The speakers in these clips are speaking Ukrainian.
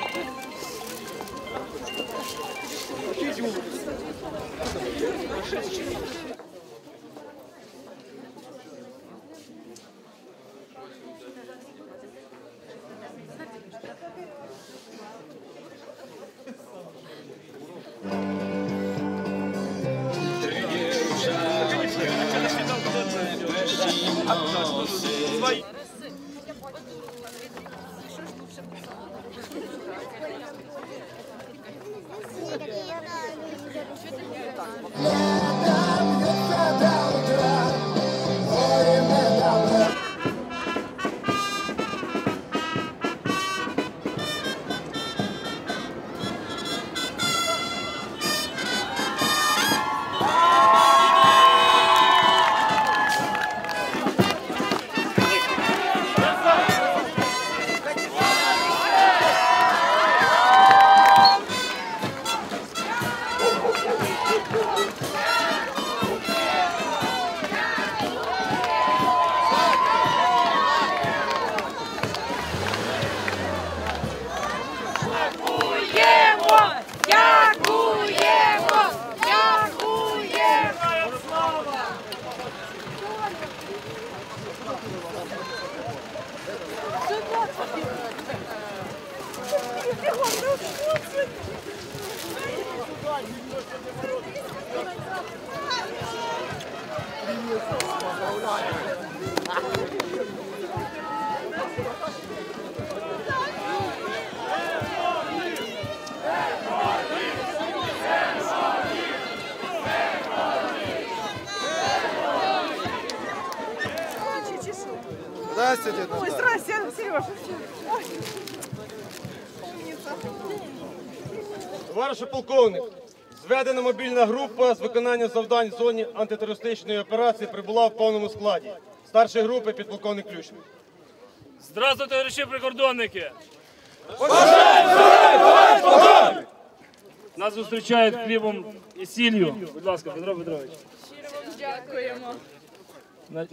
Дякуємо! Здравствуйте, Ой, здрасте, Сережа. Товаришу полковник, зведена мобільна група з виконання завдань в зоні антитерористичної операції прибула в повному складі. Старший групи підполковник Ключник. Здравствуйте, товариші прикордонники! Нас зустрічають хлібом і сіллю. Будь ласка, Петро Петрович. Дякуємо. На-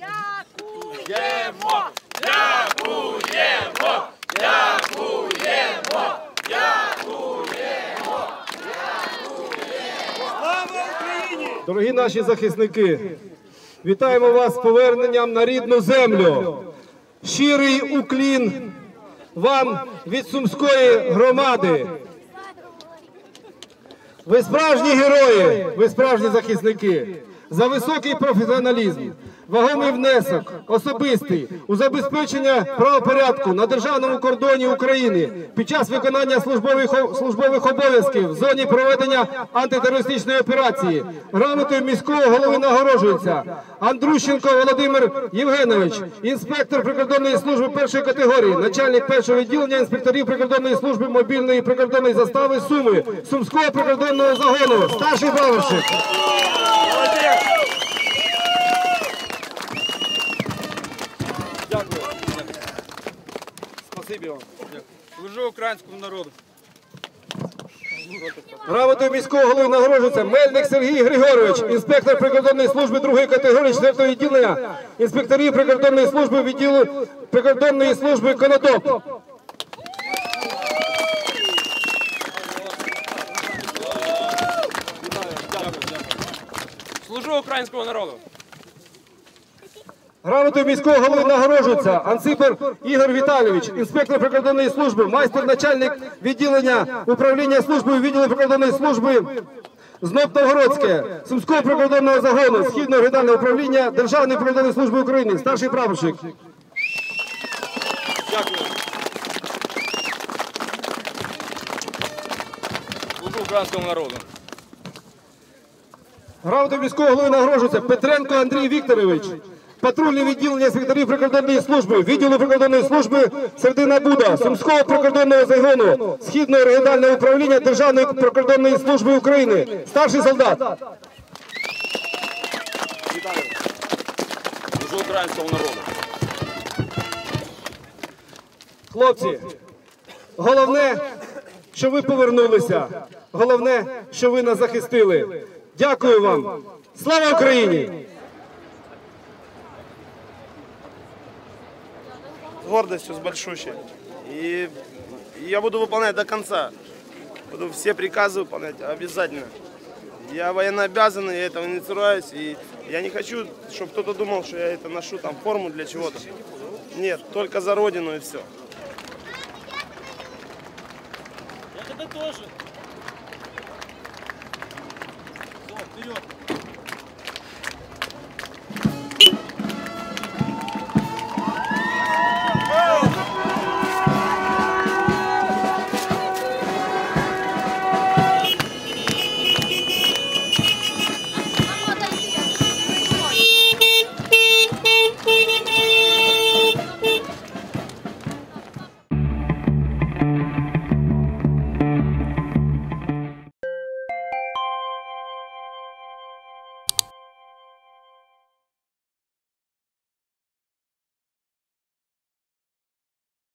Дорогі наші захисники, вітаємо вас з поверненням на рідну землю. Щирий уклін вам від Сумської громади. Ви справжні герої, ви справжні захисники. За високий професіоналізм, вагомий внесок, особистий у забезпечення правопорядку на державному кордоні України під час виконання службових, службових обов'язків в зоні проведення антитерористичної операції. Грамотою міського голови нагороджується Андрущенко Володимир Євгенович, інспектор прикордонної служби першої категорії, начальник першого відділення інспекторів прикордонної служби мобільної прикордонної застави Суми, Сумського прикордонного загону, старший браварщик. Спасибі вам. Служу українському народу. Грамотою міського голови нагороджується Мельник Сергій Григорович, інспектор прикордонної служби другої категорії 4 відділення, інспекторів прикордонної служби відділу прикордонної служби Конотоп. Служу українському народу. Грамотою міського голови нагороджується Анципер Ігор Віталійович, інспектор прикордонної служби, майстер начальник відділення управління службою відділу прикордонної служби ЗНОП Новгородське, Сумського прикордонного загону, Східного регіонального управління Державної прикордонної служби України, старший прапорщик. Дякую. Українському народу. Грамотою міського голови нагороджується Петренко Андрій Вікторович. Патрульне відділення інспекторів прикордонної служби, відділу прикордонної служби Середина Буда, Сумського прикордонного загону, Східного регіонального управління Державної прикордонної служби України, старший солдат. Вітаю. Служу українському народу. Хлопці, головне, що ви повернулися. Головне, що ви нас захистили. Дякую вам. Слава Україні! Гордостью, с большущей. И я буду выполнять до конца. буду все приказы выполнять обязательно. Я военнообязанный, я этого не цураюсь, и я не хочу, чтобы кто-то думал, что я это ношу там форму для чего-то. Нет, только за родину и все.